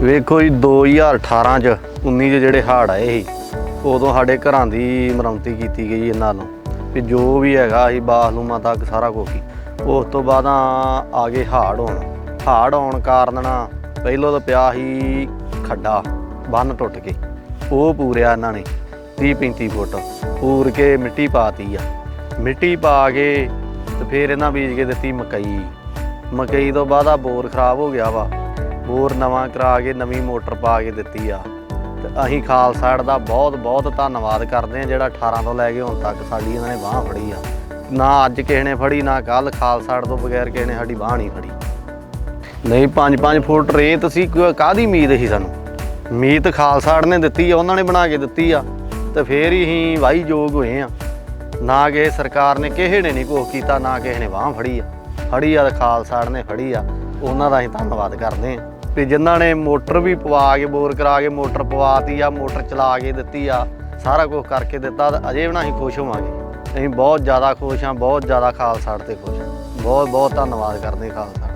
ਵੇਖੋ ਜੀ 2018 ਚ 19 ਚ ਜਿਹੜੇ ਹਾੜ ਆਏ ਸੀ, ਉਦੋਂ ਸਾਡੇ ਘਰਾਂ ਦੀ ਮਰਮਤੀ ਕੀਤੀ ਗਈ ਇਹਨਾਂ ਨੂੰ, ਵੀ ਜੋ ਵੀ ਹੈਗਾ ਸੀ, ਬਾਥਰੂਮਾਂ ਤੱਕ ਸਾਰਾ ਕੁਝ ਹੀ। ਉਸ ਤੋਂ ਬਾਅਦ ਆ ਗਏ ਹਾੜ ਹੋਣ। ਹਾੜ ਆਉਣ ਕਾਰਨ ਨਾ, ਪਹਿਲੋਂ ਤਾਂ ਪਿਆ ਸੀ ਖੱਡਾ, ਬੰਨ ਟੁੱਟ ਕੇ। ਉਹ ਪੂਰਿਆ ਇਹਨਾਂ ਨੇ 30 35 ਫੁੱਟ। ਪੂਰ ਕੇ ਮਿੱਟੀ ਪਾਤੀ ਆ। ਮਿੱਟੀ ਪਾ ਕੇ ਤੇ ਫਿਰ ਇਹਨਾਂ ਬੀਜ ਕੇ ਦਿੱਤੀ ਮਕਈ। ਮਕਈ ਤੋਂ ਬਾਅਦ ਆ ਬੋਰ ਖਰਾਬ ਹੋ ਗਿਆ ਵਾ। ਬੋਰ ਨਵਾਂ ਕਰਾ ਕੇ, ਨਵੀਂ ਮੋਟਰ ਪਾ ਕੇ ਦਿੱਤੀ ਆ। ਤੇ ਅਸੀਂ ਖਾਲਸਾੜ ਦਾ ਬਹੁਤ ਬਹੁਤ ਧੰਨਵਾਦ ਕਰਦੇ ਆ ਜਿਹੜਾ 18 ਤੋਂ ਲੈ ਕੇ ਹੁਣ ਤੱਕ ਸਾਡੀ ਇਹਨਾਂ ਨੇ ਬਾਹ ਫੜੀ ਆ। ਨਾ ਅੱਜ ਕਿਸੇ ਨੇ ਫੜੀ, ਨਾ ਕੱਲ ਖਾਲਸਾੜ ਤੋਂ ਬਗੈਰ ਕਿਸੇ ਨੇ ਸਾਡੀ ਬਾਹ ਨਹੀਂ ਫੜੀ। ਨਹੀਂ 5-5 ਫੁੱਟ ਰੇਤ ਸੀ ਕ- ਕਾਹਦੀ ਉਮੀਦ ਸੀ ਸਾਨੂੰ? ਉਮੀਦ ਖਾਲਸਾੜ ਨੇ ਦਿੱਤੀ ਆ, ਉਹਨਾਂ ਨੇ ਬਣਾ ਕੇ ਦਿੱਤੀ ਆ। ਤੇ ਫੇਰ ਹੀ ਅਸੀਂ ਵਾਹੀ ਯੋਗ ਹੋਏ ਆ। ਨਾ ਕਿ ਸਰਕਾਰ ਨੇ, ਕਿਸੇ ਨੇ ਨਹੀਂ ਕੁਛ ਕੀਤਾ, ਨਾ ਕਿਸੇ ਨੇ ਬਾਹ ਫੜੀ ਆ। ਫੜੀ ਆ ਤੇ ਖਾਲਸਾੜ ਨੇ ਫੜੀ ਆ। ਉਹਨਾਂ ਦਾ ਅਸੀਂ ਧੰਨਵਾਦ ਕਰਦੇ ਹਾਂ। ਤੇ ਜਿਨ੍ਹਾਂ ਨੇ ਮੋਟਰ ਵੀ ਪਵਾ ਕੇ, ਬੋਰ ਕਰਾ ਕੇ ਮੋਟਰ ਪਵਾਤੀ ਆ, ਮੋਟਰ ਚਲਾ ਕੇ ਦਿੱਤੀ ਆ, ਸਾਰਾ ਕੁਝ ਕਰਕੇ ਦਿੱਤਾ ਤੇ ਅਜੇ ਵੀ ਨਾ ਅਸੀਂ ਖੁਸ਼ ਹੋਵਾਂਗੇ। ਅਸੀਂ ਬਹੁਤ ਜ਼ਿਆਦਾ ਖੁਸ਼ ਹਾਂ, ਬਹੁਤ ਜ਼ਿਆਦਾ ਖਾਲਸਾ ਤੇ ਖੁਸ਼ ਹਾਂ। ਬਹੁਤ ਬਹੁਤ ਧੰਨਵਾਦ ਕਰਦੇ ਹਾਂ ਖਾਲਸਾੜ